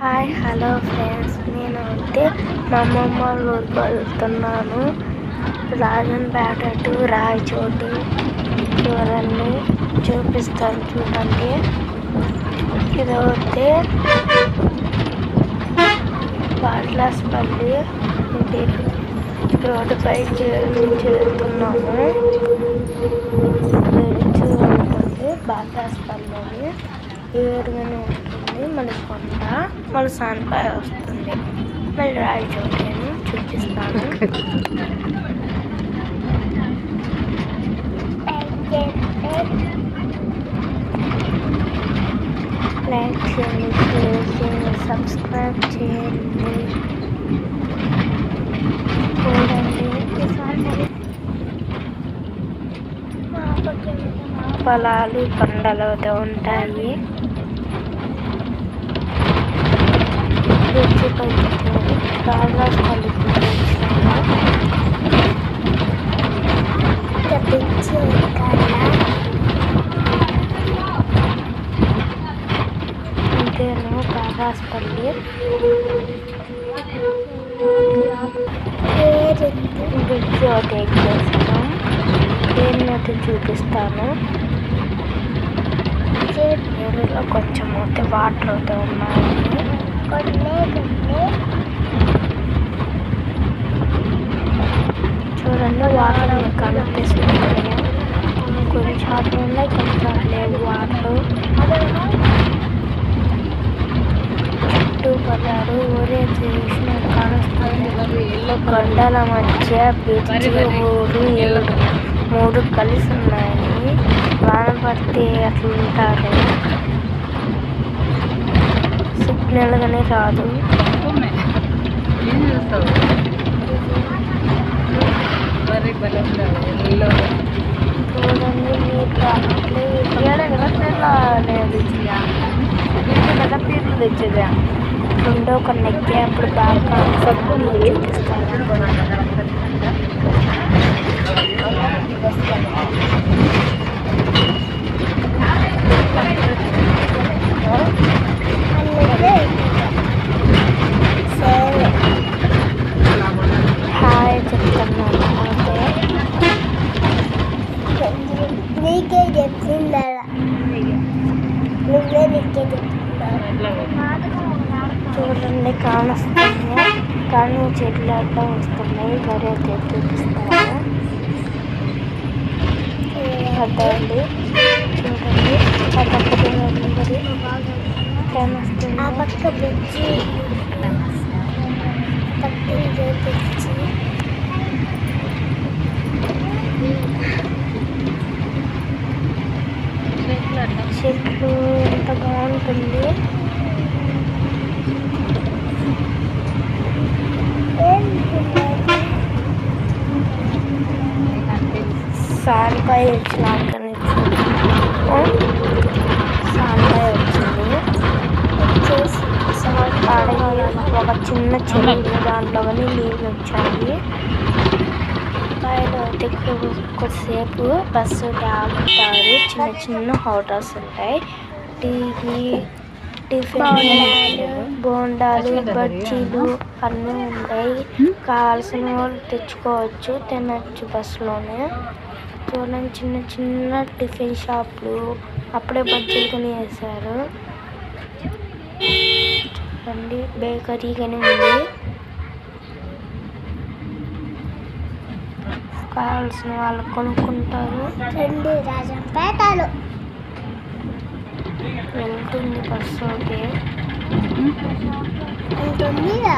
Hi hello friends నేను అయితే మా అమ్మమ్మ వాళ్ళ ఊరికి వెళ్తున్నాను. రాజన్ టు రాయచోటి. ఇవన్నీ చూపిస్తాను చూడండి. ఇదైతే బాట్లాస్పల్లి పల్లి రోడ్డుపై చేరుతున్నాము వెళ్తున్నాము. బ్రిడ్జ్ ఉంటుంది బాట్లాస్పల్లి ఏడుగానే ఉంటుంది. మళ్ళీ కొండ మళ్ళీ సాన్పాయ వస్తుంది. మళ్ళీ రాయి రాయచోటిని చూపిస్తాను. లైక్ చేయండి షేర్ చేయండి సబ్స్క్రైబ్ చేయండి చూడండి పొలాలు కొండలు ఉంటాయి. బ్రిడ్జి పైకి బాగా ఇంకేను కాగాస్పల్లి బ్రిడ్జ్ ఒకటి ఎక్కేసాను దీన్ని అయితే చూపిస్తాను. నీళ్ళలో కొంచెం అయితే వాటర్ అయితే ఉన్నాయి చూడండి వాటర్ కనిపిస్తుంది కొన్ని చాట్లు ఉన్నాయి కొన్ని లేదు వాటర్. చుట్టూ పదారు ఊరే చూసిన కానుస్తుంది కొండల మధ్య బ్రిడ్జి ఊరు ఏడు మూడు కలిసి ఉన్నాయి. వాన పడితే అట్లుంటారు. సిగ్నల్ కానీ రాదు ఏం చూస్తావు? మరి కదా పీర్లు తెచ్చేదా? రెండో కొన్ని ఎక్కే అప్పుడు బాగా చూపిస్తాను హాయ్ చెప్తున్నాను అయితే నీకే చెప్పిందా నువ్వే నీకే చెప్తున్నా చూడండి కానొస్తుంది కానీ చెట్లు అడ్డా వస్తున్నాయి గడి అయితే చూపిస్తాను. అద్దండి చూడండి. ఆ పక్కన మరి కానొస్తుంది ఆ పక్క బ్రిడ్జి చెట్లు ఎంత బాగుంటుంది. సాన్పై వచ్చినాక సాన్పై వచ్చింది వచ్చేసి ఆడగా ఒక చిన్న చెరువు దాంట్లో కానీ నీళ్ళు వచ్చాయి పైన కొద్దిసేపు బస్సు ఆగుతారు చిన్న చిన్న హోటల్స్ ఉంటాయి టీవీ టిఫిన్ బోండాలు బజ్జీలు అన్నీ ఉంటాయి కావాల్సిన వాళ్ళు తెచ్చుకోవచ్చు తినచ్చు బస్సులోనే చూడండి చిన్న చిన్న టిఫిన్ షాపులు అప్పుడే బజ్జీలు కొని వేశారు చూడండి బేకరీ కానీ ఉంది. కావాల్సిన వాళ్ళు కొనుక్కుంటారు. రెండు రాజంపేటలు వెళ్తుంది బస్సు ఓకే. ఉంటుందిగా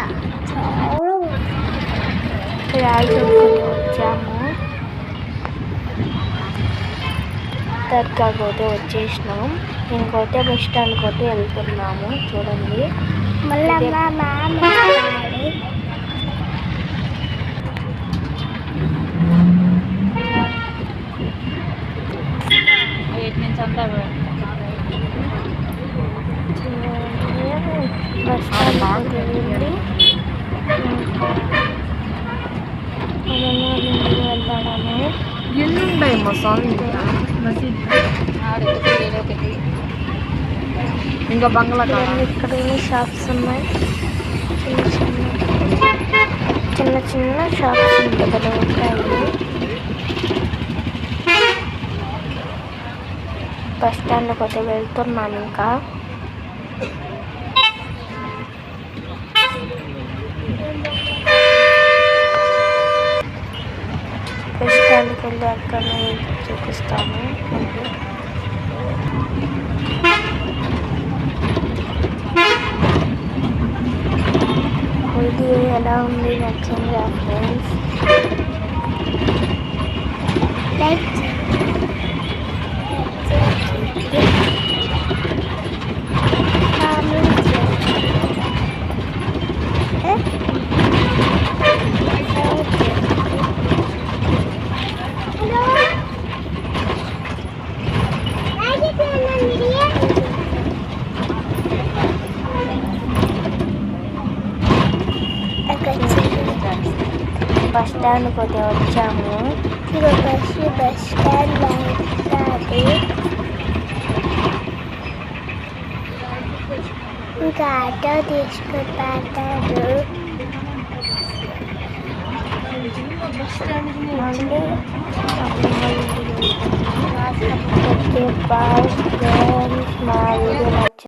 వచ్చాము. దర్గాకి అయితే వచ్చేసినాం ఇంకోతే బస్ స్టాండ్కి అయితే వెళ్తున్నాము చూడండి బస్ స్టాండ్కి వెళ్ళి వెళ్ళడము ఎన్ని ఉన్నాయి మా స్వామి మసీద్ ఇంకా బంగ్లా ఇక్కడ షాప్స్ ఉన్నాయి. చిన్న చిన్న చిన్న చిన్న షాప్స్ ఉంటాయి ఉంటాయి. బస్ స్టాండ్ కొద్దిగా వెళ్తున్నాను ఇంకా బస్ స్టాండ్కి వెళ్ళి అక్కడ చూపిస్తాను మళ్ళీ ఇది ఎలా ఉంది నచ్చిందా ఫ్రెండ్స్ లైక్ బస్ స్టాండ్ కొద్దిగా వచ్చాము. ఇది బస్సు బస్ స్టాండ్ అవుతుంది ఇంకా ఆటో తీసుకుంటారు బాయ్ ఫ్రెండ్స్ మా వీడియో